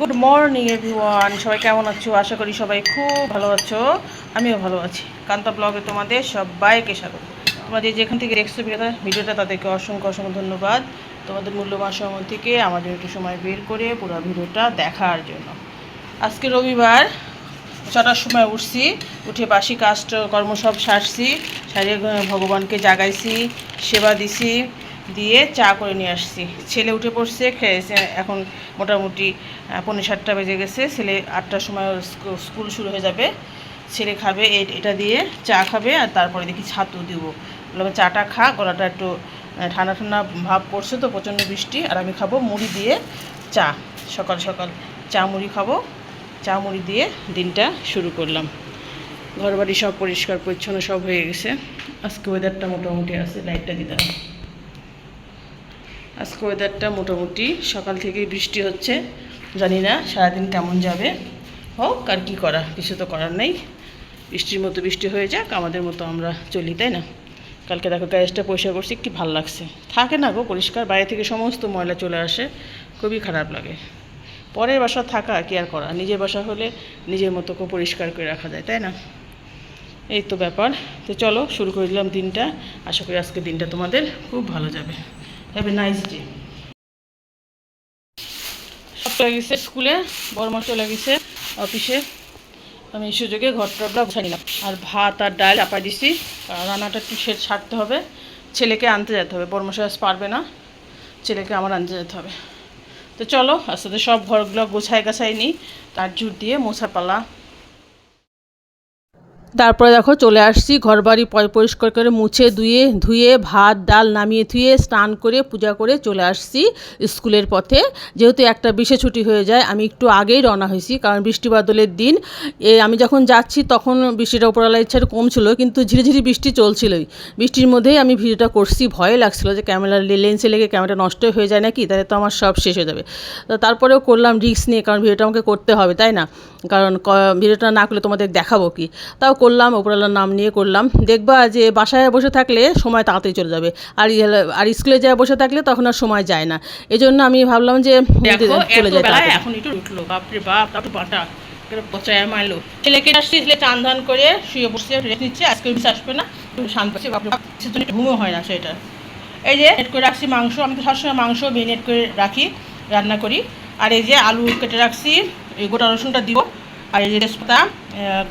Good morning everyone সবাই কেমন আছো? আশা করি সবাই খুব ভালো আছো। আমিও ভালো আছি। কান্তা ব্লগে তোমাদের সবাইকে স্বাগত। তোমাদের যেখান থেকে দেখছ ভিডিওটা ভিডিওটা তাদেরকে অসংখ্য অসংখ্য ধন্যবাদ। তোমাদের মূল্যবান সময় থেকে আমাদের একটু সময় বের করে পুরো ভিডিওটা দেখার জন্য। আজকে রবিবার, ছটার সময় উঠছি, উঠে বাসি কাজ, কর্ম সব সারছি, সারিয়ে ভগবানকে জাগাইছি, সেবা দিছি। দিয়ে চা করে নিয়ে আসছি। ছেলে উঠে পড়ছে খেয়েছে এখন মোটামুটি আহ, পৌনে সাতটা বেজে গেছে ছেলে আটটার সময় স্কু- স্কুল শুরু হয়ে যাবে। ছেলে খাবে এটা দিয়ে চা খাবে আর তারপরে দেখি ছাতু দিব। বললাম চাটা খা গলাটা একটু ঠান্ডা ঠান্ডা ভাব পড়ছে তো প্রচণ্ড বৃষ্টি আর আমি খাব মুড়ি দিয়ে চা। সকাল সকাল চা মুড়ি খাব চা মুড়ি দিয়ে দিনটা শুরু করলাম। ঘর বাড়ি সব পরিষ্কার পরিচ্ছন্ন সব হয়ে গেছে। আজকে ওয়েদারটা মোটামুটি আছে লাইটটা দিতে। আজকে ওয়েদারটা মোটামুটি সকাল থেকেই বৃষ্টি হচ্ছে। জানি না সারাদিন কেমন যাবে। হোক, আর কী করা? কিছু তো করার নেই। বৃষ্টির মতো বৃষ্টি হয়ে যাক, আমাদের মতো আমরা চলি, তাই না? কালকে দেখো গ্যাসটা পরিষ্কার করছি, কি ভালো লাগছে। থাকে না গো পরিষ্কার, বাইরে থেকে সমস্ত ময়লা চলে আসে, খুবই খারাপ লাগে। পরের বাসা থাকা কি আর করা? নিজের বাসা হলে নিজের মতো করে পরিষ্কার করে রাখা যায়, তাই না? এই তো ব্যাপার। তো চলো, শুরু করে দিলাম দিনটা। আশা করি আজকে দিনটা তোমাদের খুব ভালো যাবে। হ্যাভ এ নাইস ডে সব স্কুলে বড় মা চলে গেছে অফিসে। আমি এই সুযোগে ঘরটা বসে নিলাম। আর ভাত আর ডাল চাপা দিছি। রান্নাটা একটু সে ছাড়তে হবে। ছেলেকে আনতে যেতে হবে। বড় মশাই আজ পারবে না। ছেলেকে আমার আনতে যেতে হবে। তো চলো, আস্তে সব ঘরগুলো গোছায় গাছাই নিই। তার জুট দিয়ে মোছা পালা তারপরে দেখো চলে আসছি ঘর বাড়ি পরিষ্কার করে মুছে ধুয়ে ধুয়ে ভাত, ডাল নামিয়ে ধুয়ে স্নান করে পূজা করে চলে আসছি স্কুলের পথে। যেহেতু একটা বিশেষ ছুটি হয়ে যায়, আমি একটু আগেই রওনা হয়েছি কারণ বৃষ্টি বাদলের দিন। এ, আমি যখন যাচ্ছি তখন বৃষ্টিটা উপরওয়ালা ইচ্ছা একটু কম ছিল, কিন্তু ঝিরিঝিরি বৃষ্টি চলছিলই। বৃষ্টির মধ্যেই আমি ভিডিওটা করছি, ভয় লাগছিল যে ক্যামেরার লেন্সে লেগে ক্যামেরা নষ্ট হয়ে যায় নাকি? তাহলে তো আমার সব শেষ হয়ে যাবে। তো তারপরেও করলাম রিস্ক নিয়ে, কারণ ভিডিওটা আমাকে করতে হবে, তাই না? কারণ ভিডিওটা না করলে তোমাদের দেখাবো কি। তাও করলাম ওপরওয়ালার নাম নিয়ে করলাম। দেখবা যে বাসায় বসে থাকলে সময় তাড়াতাড়ি চলে যাবে। আর ইয়ে- আর স্কুলে যায় বসে থাকলে তখন আর সময় যায় না। এই জন্য আমি ভাবলাম যে চলে যায় এখন একটু উঠল। বাপরে বাপ তারপর বাটা। পচায় মারলো। ছেলেকে আসছি ছেলে চান ধান করে শুয়ে বসে রেস্ট নিচ্ছে। আজকে মিস আসবে না। শান্ত পাচ্ছে বাপরে বাপ। সেজন্য ঘুমও হয় না সেটা। এই যে নেট করে রাখছি মাংস। আমি তো সবসময় মাংস মেরিনেট করে রাখি রান্না করি। আর এই যে আলু কেটে রাখছি। এই গোটা রসুনটা দিব। আর এই তেজপাতা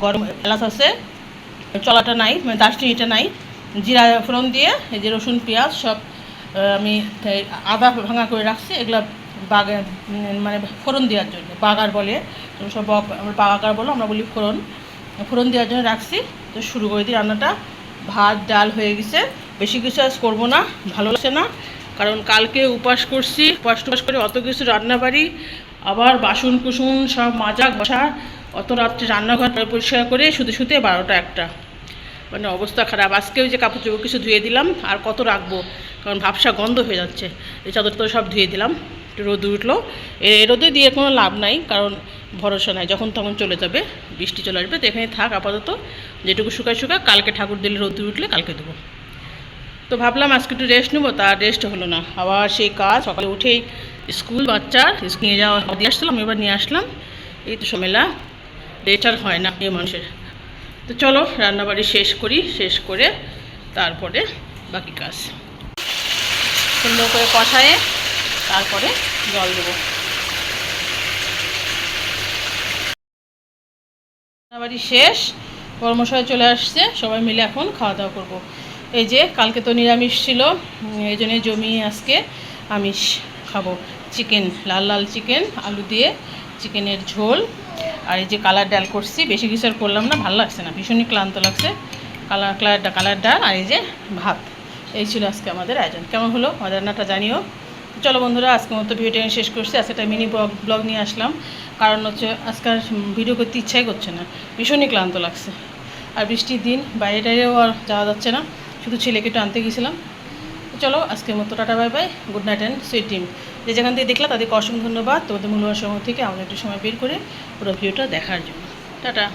গরম এলাচ আছে। চলাটা নাই মানে দারচিনিটা নাই। জিরা ফোড়ন দিয়ে এই যে রসুন পেঁয়াজ সব আমি আদা ভাঙা করে রাখছি। এগুলো বাগে উম, মানে ফোড়ন দেওয়ার জন্য বাগার বলে। সব আমরা বাগার বলো আমরা বলি ফোড়ন। ফোড়ন দেওয়ার জন্য রাখছি। তো শুরু করে দিই রান্নাটা। ভাত ডাল হয়ে গেছে। বেশি কিছু আজ করব না ভালো লাগছে না। কারণ কালকে উপাস করছি উপাস টুপাস করে অত কিছু রান্না বাড়ি আবার বাসন কুসুন সব মাজা ঘষা, অত রাত্রে রান্নাঘর পরিষ্কার করে শুতে শুতে বারোটা একটা। মানে অবস্থা খারাপ। আজকেও যে কাপড় চোপড় কিছু ধুয়ে দিলাম, আর কত রাখব? কারণ ভাবসা গন্ধ হয়ে যাচ্ছে। এই চাদর তো সব ধুয়ে দিলাম, একটু রোদ উঠল। এ এ রোদে দিয়ে কোনো লাভ নাই, কারণ ভরসা নাই। যখন তখন চলে যাবে, বৃষ্টি চলে আসবে, তো এখানে থাক আপাতত। যেটুকু শুকায় শুকায় কালকে ঠাকুর দিলে রোদ উঠলে কালকে দেবো। তো ভাবলাম আজকে একটু রেস্ট নেব তার রেস্ট হলো না। আবার সেই কাজ, সকালে উঠেই স্কুল বাচ্চার নিয়ে যাওয়া দিয়ে আসলাম, এবার নিয়ে আসলাম। এই তো সমেলা আর হয় না এই মানুষের। তো চলো, রান্নাবাড়ি শেষ করি, শেষ করে তারপরে বাকি কাজ। সুন্দর করে কষায়ে তারপরে জল দেবো। রান্নাবাড়ি শেষ কর্মশয় চলে আসছে, সবাই মিলে এখন খাওয়া দাওয়া করব। এই যে, কালকে তো নিরামিষ ছিল এই জন্য জমিয়ে আজকে আমিষ। খাব। চিকেন লাল লাল চিকেন আলু দিয়ে চিকেনের ঝোল। আর এই যে কালার ডাল করছি, বেশি কিছু আর করলাম না, ভালো লাগছে না, ভীষণই ক্লান্ত লাগছে। কালার কালার কালার ডাল আর এই যে ভাত। এই ছিল আজকে আমাদের আয়োজন। কেমন হলো আমাদের রান্নাটা জানিও। চলো বন্ধুরা, আজকের মতো ভিডিওটা আমি শেষ করছি। আজকে একটা মিনি ব্লগ ব্লগ নিয়ে আসলাম। কারণ হচ্ছে আজকাল ভিডিও করতে ইচ্ছাই করছে না। ভীষণই ক্লান্ত লাগছে। আর বৃষ্টির দিন বাইরে টাইরেও আর যাওয়া যাচ্ছে না। শুধু ছেলেকে একটু আনতে গেছিলাম চলো, আজকের মতো tata, bye bye good night and sweet team যে যেখান থেকে দেখলাম তাদেরকে অসংখ্য ধন্যবাদ। তোমাদের মূল্যবান সময় থেকে আমাদের একটু সময় বের করে পুরো ভিডিওটা দেখার জন্য। টাটা।